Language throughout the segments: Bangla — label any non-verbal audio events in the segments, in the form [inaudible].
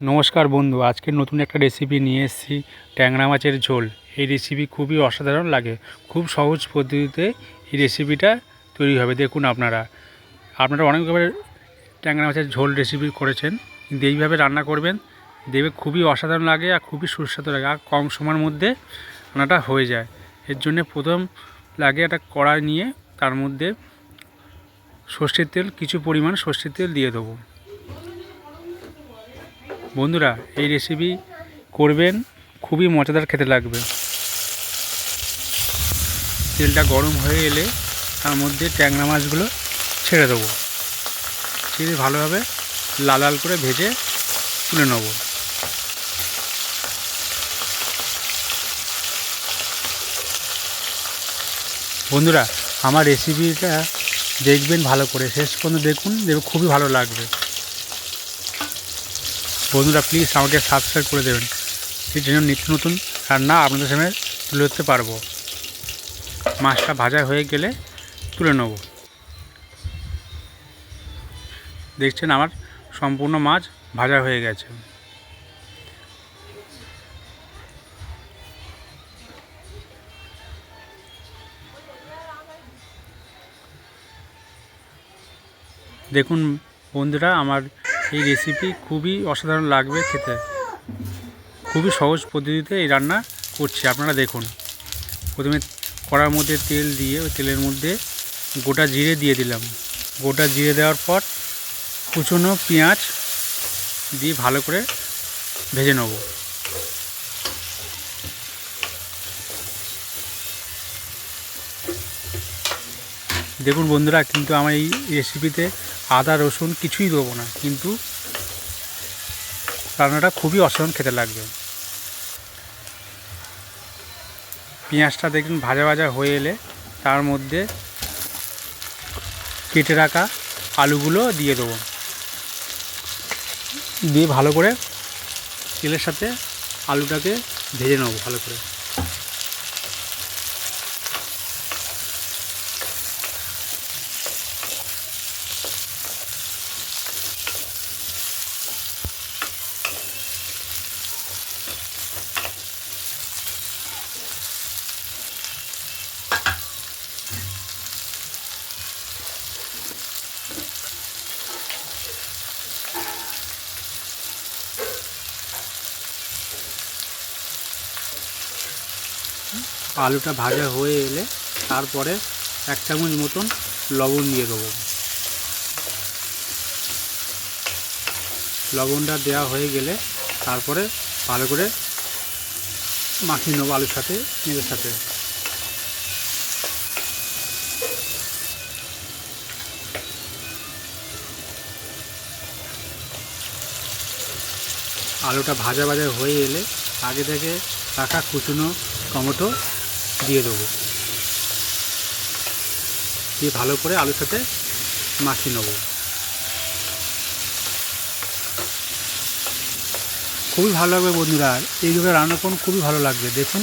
নমস্কার বন্ধু, আজকে নতুন একটা রেসিপি নিয়ে এসেছি, ট্যাংরা মাছের ঝোল। এই রেসিপি খুবই অসাধারণ লাগে। খুব সহজ পদ্ধতিতে এই রেসিপিটা তৈরি হবে। দেখুন আপনারা। আপনারা অনেকভাবে ট্যাংরা মাছের ঝোল রেসিপি করেছেন। কিন্তু এইভাবে রান্না করবেন দেবে খুবই অসাধারণ লাগে আর খুবই সুস্বাদু লাগে। আর কম সময়ের মধ্যে রান্নাটা হয়ে যায়। এর জন্যে প্রথম লাগে একটা কড়াই নিয়ে তার মধ্যে সর্ষের তেল, কিছু পরিমাণ সর্ষের তেল দিয়ে দেবো। বন্ধুরা, এই রেসিপি করবেন, খুবই মজাদার খেতে লাগবে। তেলটা গরম হয়ে এলে তার মধ্যে ট্যাংরা মাছগুলো ছেড়ে দেবো। ছেড়ে ভালোভাবে লাল লাল করে ভেজে তুলে নেব। বন্ধুরা, আমার রেসিপিটা দেখবেন ভালো করে। শেষ পর্যন্ত দেখুন দেখবে খুবই ভালো লাগবে। বন্ধুরা প্লিজ আমাকে সাবস্ক্রাইব করে দেবেন। এই জন্য নিত্য নতুন রান্না আপনাদের সামনে তুলে ধরতে পারব। মাছটা ভাজা হয়ে গেলে তুলে নেব। দেখছেন আমার সম্পূর্ণ মাছ ভাজা হয়ে গেছে। দেখুন বন্ধুরা, আমার এই রেসিপি খুবই অসাধারণ লাগবে খেতে। খুবই সহজ পদ্ধতিতে এই রান্না করছি, আপনারা দেখুন। প্রথমে কড়ার মধ্যে তেল দিয়ে, ওই তেলের মধ্যে গোটা জিরে দিয়ে দিলাম। গোটা জিরে দেওয়ার পর কুচনো পেঁয়াজ দিয়ে ভালো করে ভেজে নেব। দেখুন বন্ধুরা, কিন্তু আমার এই রেসিপিতে আদা, রসুন কিছুই দেবো না, কিন্তু রান্নাটা খুবই অসাধারণ খেতে লাগবে। পেঁয়াজটা দেখুন ভাজা ভাজা হয়ে এলে তার মধ্যে কেটে রাখা আলুগুলো দিয়ে দেবো। দিয়ে ভালো করে তেলের সাথে আলুটাকে ভেজে নেব ভালো করে। আলুটা ভাজা হয়ে এলে তারপরে এক চামচ মতন লবণ দিয়ে দেবো। লবণটা দেওয়া হয়ে গেলে তারপরে ভালো করে মাখিয়ে নেব আলুর সাথে পেঁয়াজের সাথে। আলুটা ভাজা ভাজা হয়ে এলে আগে থেকে রাখা কুচুনো টমেটো দিয়ে দেবো। দিয়ে ভালো করে আলুর সাথে মাখিয়ে নেব। খুবই ভালো লাগবে বন্ধুরা এইভাবে রান্না করুন, খুবই ভালো লাগবে, দেখুন।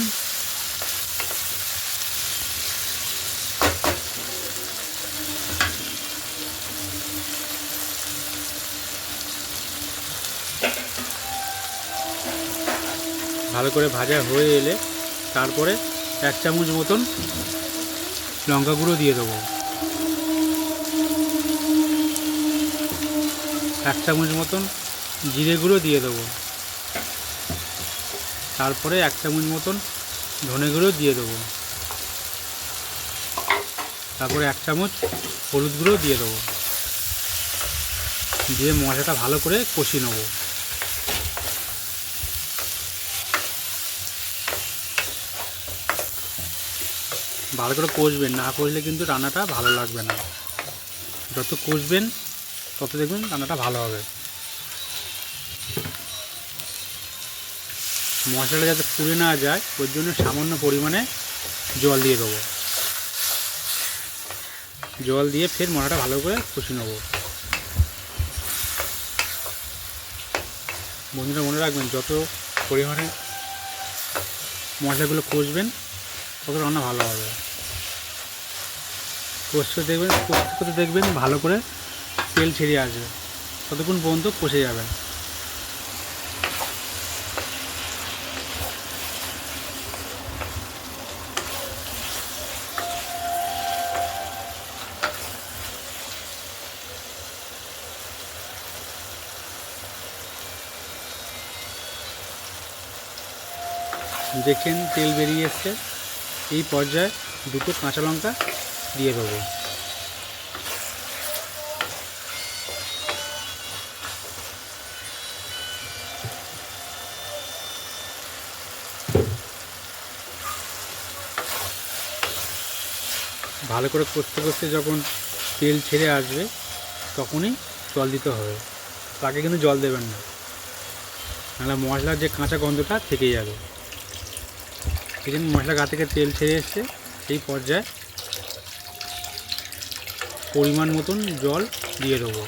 ভালো করে ভাজা হয়ে এলে তারপরে এক চামচ মতন লঙ্কা গুঁড়ো দিয়ে দেবো। এক চামচ মতন জিরে গুঁড়ো দিয়ে দেবো। তারপরে এক চামচ মতন ধনে গুঁড়ো দিয়ে দেবো। তারপরে এক চামচ হলুদ গুঁড়ো দিয়ে দেবো। দিয়ে মশলাটা ভালো করে কষিয়ে নেব। ভালো করে কষবেন, না কষলে কিন্তু রান্নাটা ভালো লাগবে না। যত কষবেন, তত দেখবেন রান্নাটা ভালো হবে। মশলাটা যাতে পুড়ে না যায়, ওর জন্য সামান্য পরিমাণে জল দিয়ে দেবো। জল দিয়ে ফের মশলাটা ভালো করে কষে নেব। বন্ধুরা, মনে রাখবেন, যত পরিমাণে মশলাগুলো কষবেন, তত রান্না ভালো হবে। কষতে দেখবেন, কষতে কষতে দেখবেন ভালো করে তেল ছেড়ে আসবে। ততক্ষণ পর্যন্ত কষে যাবেন দেখেন তেল বেরিয়ে এসছে। এই পর্যায়ে দুটো কাঁচা লঙ্কা দিয়ে দেবো। ভালো করে করতে করতে যখন তেল ছেড়ে আসবে, তখনই জল দিতে হবে। তাকে কিন্তু জল দেবেন না। নাহলে মশলার যে কাঁচা গন্ধটা থেকে যাবে। জন্য মশলা গা থেকে তেল ছেড়ে এসছে। সেই পর্যায়ে পরিমাণ মতন জল দিয়ে দেবো।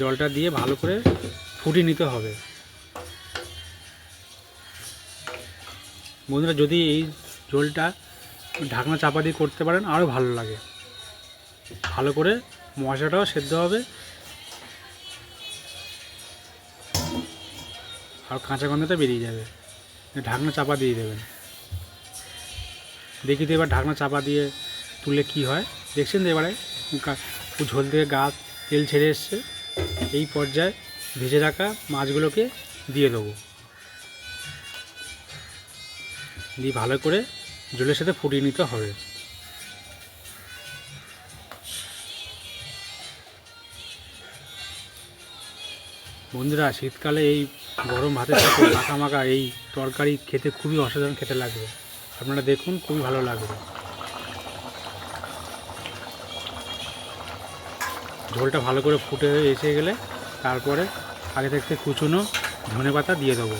জলটা দিয়ে ভালো করে ফুটিয়ে নিতে হবে। বন্ধুরা, যদি এই ঝোলটা ঢাকনা চাপা দিয়ে করতে পারেন, আরও ভালো লাগে। ভালো করে মশলাটাও সেদ্ধ হবে। আর কাঁচা গন্ধটা বেরিয়ে যাবে। ঢাকনা চাপা দিয়ে দেবেন। দেখি তো এবার ঢাকনা চাপা দিয়ে তুলে কি হয়? দেখছেন তো এবারে? ঝোল থেকে গা, তেল ছেড়ে এসছে। এই পর্যায়ে ভেজে রাখা মাছগুলোকে দিয়ে দেবো। দিয়ে ভালো করে জলের সাথে ফুটিয়ে নিতে হবে। বন্ধুরা, শীতকালে এই গরম ভাতের সাথে মাখা মাখা এই তরকারি খেতে খুবই অসাধারণ খেতে লাগবে। আপনারা দেখুন, খুবই ভালো লাগবে। ঝোলটা ভালো করে ফুটে এসে গেলে তারপরে আগে থেকে কুচুনো ধনে পাতা দিয়ে দেবো।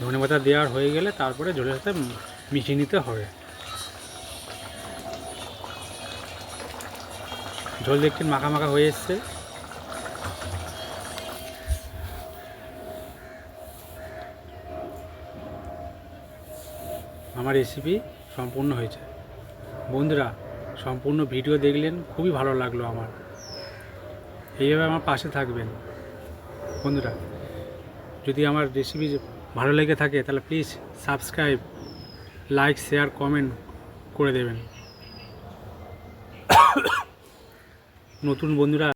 ধনে পাতা দেওয়ার হয়ে গেলে তারপরে ঝোলের সাথে মিশিয়ে নিতে হবে। ঝোল দেখছেন মাখা মাখা হয়ে এসছে। আমার রেসিপি সম্পূর্ণ হয়েছে। বন্ধুরা, সম্পূর্ণ ভিডিও দেখলেন, খুবই ভালো লাগল আমার। এইভাবে আমার পাশে থাকবেন। বন্ধুরা, যদি আমার রেসিপি ভালো লেগে থাকে তাহলে please subscribe like share comment করে দেবেন। [coughs] নতুন বন্ধুরা